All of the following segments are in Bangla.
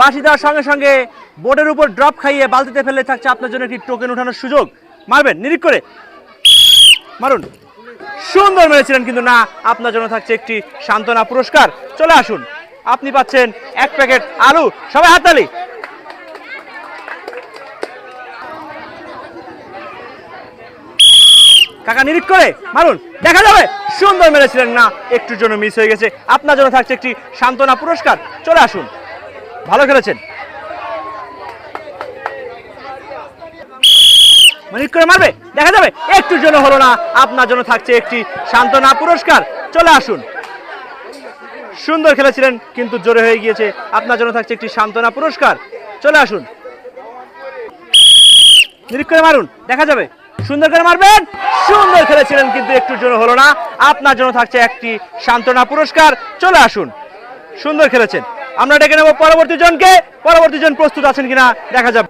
বাসি দেওয়ার সঙ্গে সঙ্গে বোর্ডের উপর ড্রপ খাইয়ে বালতিতে ফেলে থাকছে আপনার জন্য একটি টোকেন ওঠানোর সুযোগ। মারবেন নিরিক করে। মারুন। সুন্দর মেরেছিলেন কিন্তু না, আপনার জন্য থাকছে একটি সান্ত্বনা পুরস্কার। চলে আসুন, আপনি পাচ্ছেন এক প্যাকেট আলু। সবাই হাততালি। কাকা নিরিক করে। মারুন, দেখা যাবে। সুন্দর মেরেছিলেন না, একটুর জন্য মিস হয়ে গেছে। আপনার জন্য থাকছে একটি সান্ত্বনা পুরস্কার। চলে আসুন। ভালো খেলেছেন। মিনিট করে মারবে, দেখা যাবে। একটুর জন্য হলো না, আপনার জন্য থাকছে একটি সান্ত্বনা পুরস্কার। চলে আসুন। সুন্দর খেলেছিলেন, কিন্তু জোরে হয়ে গিয়েছে। আপনার জন্য থাকছে একটি সান্ত্বনা পুরস্কার। চলে আসুন। নিরীক্ষ করে মারুন, দেখা যাবে। সুন্দর করে মারবেন। সুন্দর খেলেছিলেন, কিন্তু একটুর জন্য হলো না। আপনার জন্য থাকছে একটি সান্ত্বনা পুরস্কার। চলে আসুন। সুন্দর খেলেছেন। আমরা ডেকে নেব পরবর্তী জনকে। পরবর্তী জন প্রস্তুত আছেন কিনা দেখা যাবে।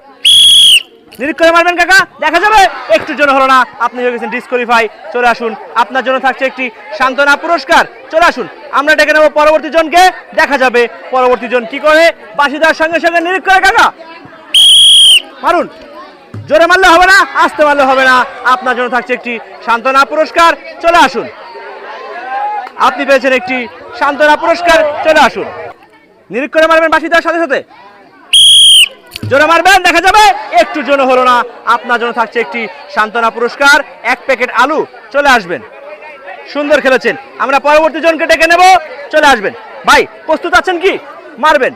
নিরীক্ষ করে মারবেন কাকা, দেখা যাবে। একটু জন্য হলো না, আপনি হয়ে গেছেন ডিসকোয়ালিফাই চলে আসুন, আপনার জন্য থাকছে একটি সান্ত্বনা পুরস্কার। চলে আসুন, আমরা ডেকে নেব পরবর্তী জনকে, দেখা যাবে। পরবর্তী জন কি করে? বাসি দেওয়ার সঙ্গে সঙ্গে নিরীক্ষ করে কাকা। মারুন। জোরে মারলে হবে না, আসতে মারলে হবে না। আপনার জন্য থাকছে একটি সান্ত্বনা পুরস্কার। চলে আসুন। আপনি পেয়েছেন একটি সান্ত্বনা পুরস্কার। চলে আসুন। নিরীক্ষ করে মারবেন বাসি দেওয়ার সাথে সাথে। জোরে মারবেন, দেখা যাবে। একটু জন্য হলো না। আপনার জন্য থাকছে একটি সান্ত্বনা পুরস্কার। এক প্যাকেট আলু। চলে আসবেন। সুন্দর খেলেছেন। আমরা পরবর্তী জনকে ডেকে নেব। চলে আসবেন। ভাই, প্রস্তুত আছেন কি? মারবেন।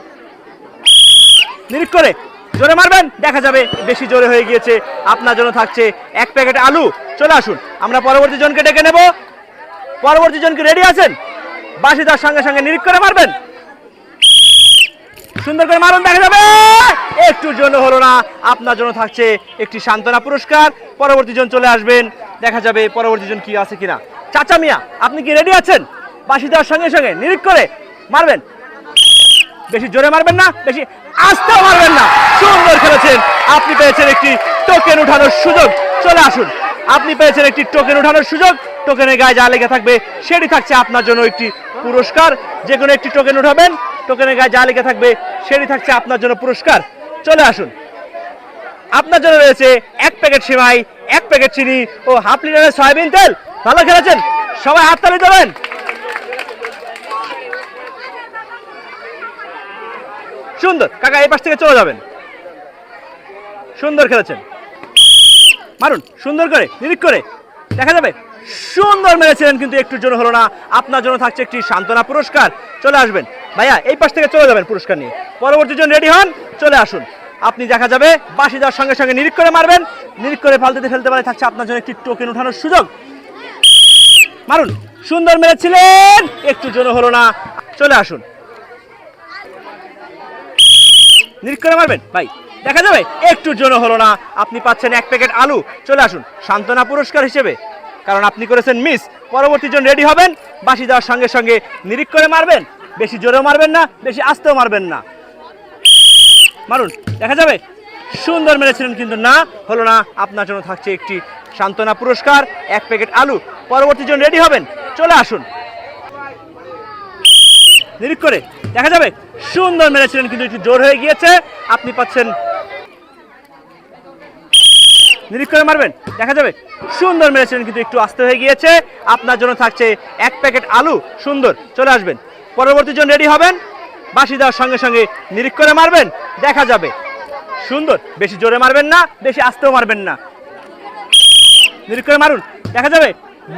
নিরীক্ষ করে জোরে মারবেন, দেখা যাবে। বেশি জোরে হয়ে গিয়েছে। আপনার জন্য থাকছে এক প্যাকেট আলু। চলে আসুন। আমরা পরবর্তী জনকে ডেকে নেব। পরবর্তী জনকে রেডি আছেন? বাসি তার সঙ্গে সঙ্গে নিরীক্ষ করে মারবেন। সুন্দর করে মারুন, দেখা যাবে। একটুর জন্য হলো না, আপনার জন্য থাকছে একটি সান্ত্বনা পুরস্কার। পরবর্তী জন চলে আসবেন, দেখা যাবে পরবর্তী জন কি আছে কিনা। চাচা মিয়া, আপনি কি রেডি আছেন? বাসি দেওয়ার সঙ্গে সঙ্গে নিরীক্ষ করে মারবেন। বেশি জোরে মারবেন না, বেশি আস্তে মারবেন না। সুন্দর খেলেছেন। আপনি পেয়েছেন একটি টোকেন উঠানোর সুযোগ। চলে আসুন। আপনি পেয়েছেন একটি টোকেন উঠানোর সুযোগ। টোকেনের গায়ে যা লেগে থাকবে, সেটি থাকছে আপনার জন্য একটি পুরস্কার। যে কোনো একটি টোকেন উঠাবেন। টোকেনের গায়ে যা লেগে থাকবে, সেটি থাকছে আপনার জন্য পুরস্কার। চলে আসুন। আপনার জন্য রয়েছে এক প্যাকেট সিমাই, এক প্যাকেট চিনি ও হাফ লিটারের সয়াবিন তেল। ভালো খেলেছেন? সবাই হাততালি দেবেন। সুন্দর। কাকা, এই পাশ থেকে চলে যাবেন। সুন্দর খেলেছেন। মারুন, সুন্দর করে নিরিক করে। দেখা যাবে। সুন্দর মেরেছিলেন, কিন্তু একটুর জন্য হলো না। আপনার জন্য থাকছে একটি সান্ত্বনা পুরস্কার। চলে আসবেন। ভাইয়া, এই পাশ থেকে চলে যাবেন পুরস্কার নিয়ে। পরবর্তী জন রেডি হন, চলে আসুন। আপনি দেখা যাবে বাসি যাওয়ার সঙ্গে সঙ্গে নিরিক করে মারবেন। নিরিক করে ফালতিতে ফেলতে পারে, থাকছে আপনার জন্য একটি টোকেন উঠানোর সুযোগ। মারুন, সুন্দর মেরেছিলেন, একটু জন্য হলো না। চলে আসুন। নিরীক্ষ করে মারবেন? ভাই, দেখা যাবে একটুর জন্য হলো না। আপনি পাচ্ছেন এক প্যাকেট আলু। চলে আসুন, সান্ত্বনা পুরস্কার হিসেবে। কারণ আপনি করেছেন মিস। পরবর্তী জন রেডি হবেন বাসি যাওয়ার সঙ্গে সঙ্গে নিরিক করে মারবেন। বেশি জোরেও মারবেন না, বেশি আস্তেও মারবেন না। মারুন, দেখা যাবে? সুন্দর মেরেছিলেন কিন্তু না, হলো না, আপনার জন্য থাকছে একটি সান্ত্বনা পুরস্কার, এক প্যাকেট আলু। পরবর্তী জন রেডি হবেন, চলে আসুন। নিরিক করে, দেখা যাবে? সুন্দর মেরেছিলেন কিন্তু একটু জোর হয়ে গিয়েছে, আপনি পাচ্ছেন। নিরিক করে মারবেন, দেখা যাবে? সুন্দর মেরেছিলেন কিন্তু একটু আস্তে হয়ে গিয়েছে, আপনার জন্য থাকছে এক প্যাকেট আলু, সুন্দর, চলে আসবেন। পরবর্তী জন রেডি হবেন? বাসি দেওয়ার সঙ্গে সঙ্গে নিরিক করে মারবেন, দেখা যাবে। সুন্দর, বেশি জোরে মারবেন না, বেশি আস্তেও মারবেন না। নিরিক করে মারুন, দেখা যাবে?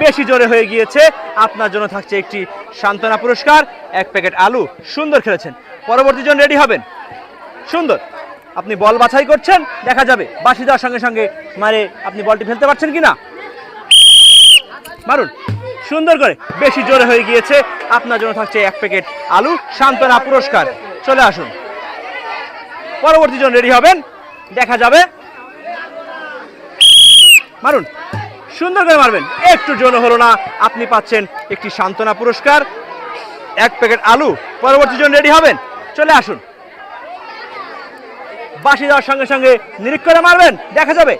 বেশি জোরে হয়ে গিয়েছে, আপনার জন্য থাকছে একটি সান্ত্বনা পুরস্কার, এক প্যাকেট আলু, সুন্দর খেলেছেন। পরবর্তী জন রেডি হবেন। সুন্দর, আপনি বল বাছাই করছেন, দেখা যাবে? বাসি দেওয়ার সঙ্গে সঙ্গে মারে, আপনি বলটি ফেলতে পারছেন কি না মারুন। সুন্দর করে বেশি জোরে হয়ে গিয়েছে। আপনার জন্য থাকছে এক প্যাকেট আলু, সান্ত্বনা পুরস্কার। চলে আসুন। পরবর্তী জন রেডি হবেন। দেখা যাবে। মারুন, সুন্দর করে মারবেন। একটু জন্য হলো না। আপনি পাচ্ছেন একটি সান্ত্বনা পুরস্কার। এক প্যাকেট আলু, পরবর্তী জন রেডি হবেন। চলে আসুন। বাসি দেওয়ার সঙ্গে সঙ্গে নিরীক্ষ করে মারবেন। দেখা যাবে।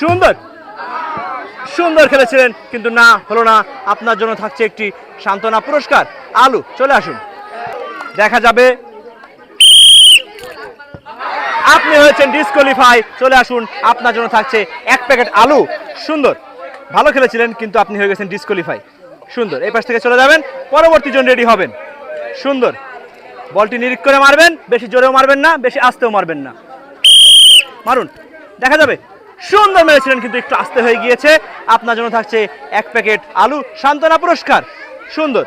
সুন্দর। সুন্দর খেলেছিলেন, কিন্তু না, হলো না। আপনার জন্য থাকছে একটি সান্ত্বনা পুরস্কার। আলু, চলে আসুন। দেখা যাবে। আপনি হয়েছেন ডিসকোয়ালিফাই চলে আসুন। আপনার জন্য থাকছে এক প্যাকেট আলু। সুন্দর। ভালো খেলেছিলেন, কিন্তু আপনি হয়ে গেছেন ডিসকোয়ালিফাই সুন্দর। এই পাশ থেকে চলে যাবেন। পরবর্তী জন রেডি হবেন। সুন্দর। বলটি নিরিখ করে মারবেন। বেশি জোরেও মারবেন না, বেশি আস্তেও মারবেন না। মারুন। দেখা যাবে। সুন্দর মেরেছিলেন, কিন্তু একটু আস্তে হয়ে গিয়েছে। আপনার জন্য থাকছে এক প্যাকেট আলু সান্ত্বনা পুরস্কার। সুন্দর।